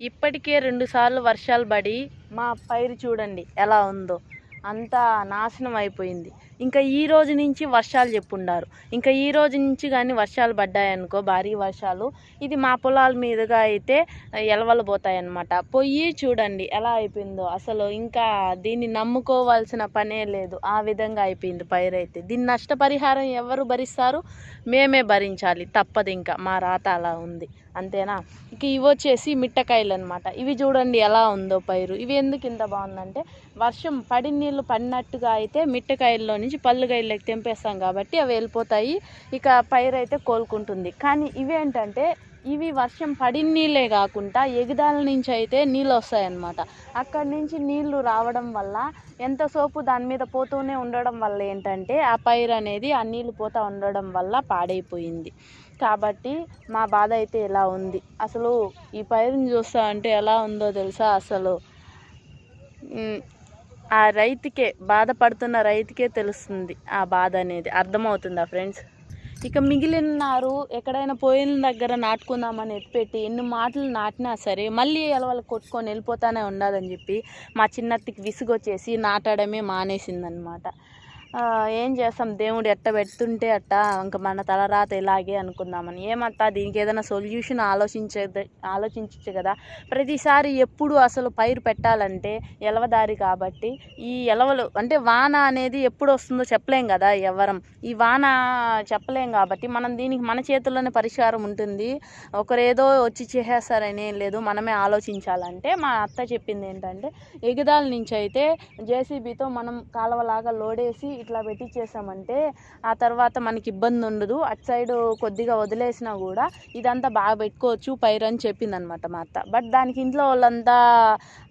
ఇప్పటికే రెండుసార్లు వర్షాలు పడి మా పైరు చూడండి ఎలా ఉందో. అంతా నాశనం అయిపోయింది. ఇంకా ఈ రోజు నుంచి వర్షాలు చెప్పుండారు. ఇంకా ఈ రోజు నుంచి కానీ వర్షాలు పడ్డాయనుకో భారీ వర్షాలు. ఇది మా పొలాల మీదుగా అయితే ఎలవలబోతాయన్నమాట పొయ్యి చూడండి ఎలా అయిపోయిందో. అసలు ఇంకా దీన్ని నమ్ముకోవాల్సిన పనే లేదు. ఆ విధంగా అయిపోయింది పైరైతే దీని నష్టపరిహారం ఎవరు భరిస్తారు? మేమే భరించాలి. తప్పదు ఇంకా. మా రాత అలా ఉంది. అంతేనా? ఇక ఇవి వచ్చేసి మిట్టకాయలు అనమాట ఇవి చూడండి ఎలా ఉందో పైరు. ఇవి ఎందుకు ఇంత బాగుందంటే వర్షం పడి నీళ్ళు పడినట్టుగా అయితే మిట్టకాయల్లో నుంచి పళ్ళుకాయల్లోకి తెంపేస్తాం కాబట్టి అవి వెళ్ళిపోతాయి. ఇక పైరు అయితే కోలుకుంటుంది. కానీ ఇవేంటంటే ఇవి వర్షం పడిన నీళ్ళే కాకుండా ఎగదాల నుంచి అయితే నీళ్ళు వస్తాయన్నమాట. అక్కడి నుంచి నీళ్ళు రావడం వల్ల ఎంత సోపు దాని మీద పోతూనే ఉండడం వల్ల ఏంటంటే ఆ పైరు అనేది ఆ నీళ్ళు పోతూ ఉండడం వల్ల పాడైపోయింది. కాబట్టి మా బాధ అయితే ఇలా ఉంది? అసలు ఈ పైరుని చూస్తా అంటే ఎలా ఉందో తెలుసా అసలు? ఆ రైతుకే బాధపడుతున్న రైతుకే తెలుస్తుంది ఆ బాధ అనేది. అర్థమవుతుందా ఫ్రెండ్స్? ఇక మిగిలిన నారు ఎక్కడైనా పోయిన దగ్గర నాటుకుందామని ఎత్తిపెట్టి ఎన్ని మాటలు నాటినా సరే మళ్ళీ వాళ్ళు కొట్టుకొని వెళ్ళిపోతానే ఉండదని చెప్పి మా చిన్నత్తికి విసుగొచ్చేసి నాటడమే మానేసిందనమాట. ఏం చేస్తాం? దేవుడు ఎట్ట పెడుతుంటే అట్ట ఇంకా మన తలరాత ఇలాగే అనుకుందామని. ఏమత్తా? దీనికి ఏదైనా సొల్యూషన్ ఆలోచించే ఆలోచించచ్చు కదా. ప్రతిసారి ఎప్పుడు అసలు పైరు పెట్టాలంటే ఎలవదారి కాబట్టి ఈ ఎలవలు అంటే వాన అనేది ఎప్పుడు వస్తుందో చెప్పలేం కదా ఎవరం. ఈ వాన చెప్పలేం కాబట్టి మనం దీనికి మన చేతుల్లోనే పరిష్కారం ఉంటుంది. ఒకరేదో వచ్చి చేసేస్తారని ఏం లేదు. మనమే ఆలోచించాలంటే మా అత్త చెప్పింది ఏంటంటే ఎగదాల నుంచి అయితే జేసీబీతో మనం కాలువలాగా లోడేసి ఇట్లా పెట్టి చేసామంటే ఆ తర్వాత మనకి ఇబ్బంది ఉండదు. అటు సైడ్ కొద్దిగా వదిలేసినా కూడా ఇదంతా బాగా పెట్టుకోవచ్చు పైరు అని చెప్పింది అనమాట మా అత్త. బట్ దానికి ఇంట్లో వాళ్ళంతా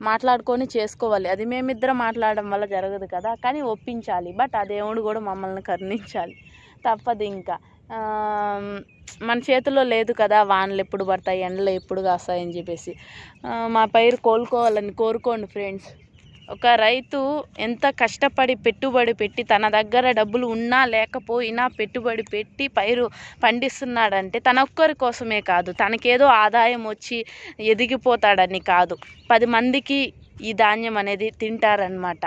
మాట్లాడుకొని చేసుకోవాలి. అది మేమిద్దరం మాట్లాడడం వల్ల జరగదు కదా. కానీ ఒప్పించాలి. బట్ ఆ దేవుడు కూడా మమ్మల్ని కరుణించాలి. తప్పదు ఇంకా. మన చేతిలో లేదు కదా. వానలు ఎప్పుడు పడతాయి ఎండలు ఎప్పుడు కాస్తాయని చెప్పేసి. మా పైరు కోలుకోవాలని కోరుకోండి ఫ్రెండ్స్ ఒక రైతు ఎంత కష్టపడి పెట్టుబడి పెట్టి తన దగ్గర డబ్బులు ఉన్నా లేకపోయినా పెట్టుబడి పెట్టి పైరు పండిస్తున్నాడంటే తన ఒక్కరి కోసమే కాదు తనకేదో ఆదాయం వచ్చి ఎదిగిపోతాడని కాదు. పది మందికి ఈ ధాన్యం అనేది తింటారనమాట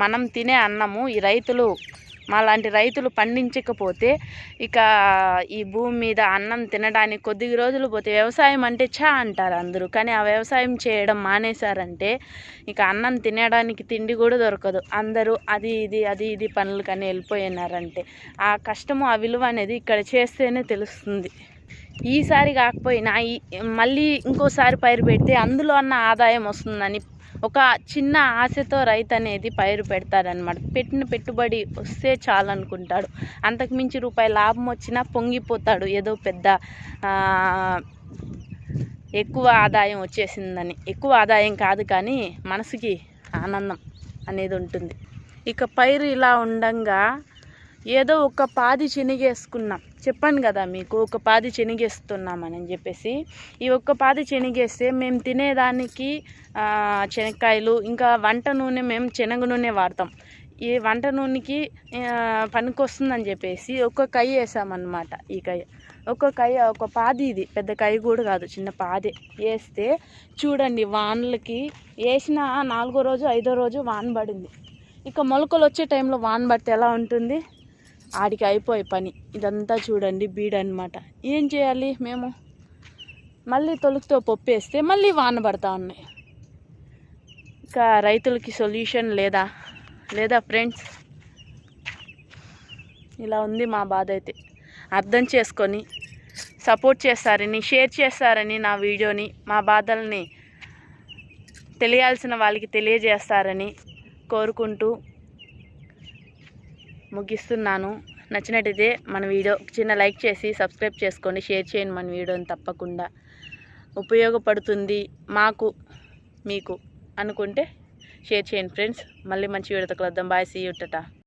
మనం తినే అన్నము ఈ రైతులు మాలాంటి రైతులు పండించకపోతే ఇక ఈ భూమి మీద అన్నం తినడానికి కొద్ది రోజులు పోతే వ్యవసాయం అంటే చా అంటారు అందరూ. కానీ ఆ వ్యవసాయం చేయడం మానేశారంటే ఇక అన్నం తినడానికి తిండి కూడా దొరకదు. అందరూ అది ఇది అది ఇది పనులు కానీ వెళ్ళిపోయినారంటే. ఆ కష్టము ఆ విలువ అనేది ఇక్కడ చేస్తేనే తెలుస్తుంది. ఈసారి కాకపోయినా ఈ మళ్ళీ ఇంకోసారి పైరు పెడితే అందులో అన్న ఆదాయం వస్తుందని ఒక చిన్న ఆశతో రైతు అనేది పైరు పెడతాడనమాట పెట్టిన పెట్టుబడి వస్తే చాలు అనుకుంటాడు అంతకు మించి రూపాయి లాభం వచ్చినా పొంగిపోతాడు. ఏదో పెద్ద ఎక్కువ ఆదాయం వచ్చేసిందని. ఎక్కువ ఆదాయం కాదు కానీ మనసుకి ఆనందం అనేది ఉంటుంది. ఇక పైరు ఇలా ఉండంగా ఏదో ఒక పాది చినిగేసుకున్నాం. చెప్పాను కదా మీకు ఒక పాది చెనిగేస్తున్నామని చెప్పేసి. ఈ ఒక్క పాది చెనిగేస్తే మేము తినేదానికి శనక్కాయలు ఇంకా వంట నూనె మేము శనగ నూనె వాడతాం. ఈ వంట నూనెకి పనికొస్తుందని చెప్పేసి ఒక్క కై వేసామన్నమాట ఈ కై. ఒక కై ఒక పాది ఇది పెద్ద కై కూడా కాదు చిన్న పాదే. వేస్తే చూడండి వానలకి వేసిన నాలుగో రోజు ఐదో రోజు వాన పడింది. ఇక మొలకలు వచ్చే టైంలో వాన పడితే ఎలా ఉంటుంది? ఆడికి అయిపోయి పని. ఇదంతా చూడండి బీడ్ అనమాట ఏం చేయాలి మేము? మళ్ళీ తొలుకుతో పప్పేస్తే మళ్ళీ వాన పడతా ఉన్నాయి. ఇంకా రైతులకి సొల్యూషన్ లేదా? లేదా ఫ్రెండ్స్? ఇలా ఉంది మా బాధ అయితే. అర్థం చేసుకొని సపోర్ట్ చేస్తారని షేర్ చేస్తారని నా వీడియోని మా బాధల్ని తెలియాల్సిన వాళ్ళకి తెలియజేస్తారని కోరుకుంటూ ముగిస్తున్నాను. నచ్చినట్టయితే మన వీడియో చిన్న లైక్ చేసి సబ్స్క్రైబ్ చేసుకోండి. షేర్ చేయండి మన వీడియోని తప్పకుండా. ఉపయోగపడుతుంది మాకు మీకు అనుకుంటే షేర్ చేయండి ఫ్రెండ్స్. మళ్ళీ మంచి వీడియోతో కలుద్దాం. Bye see యుట్టట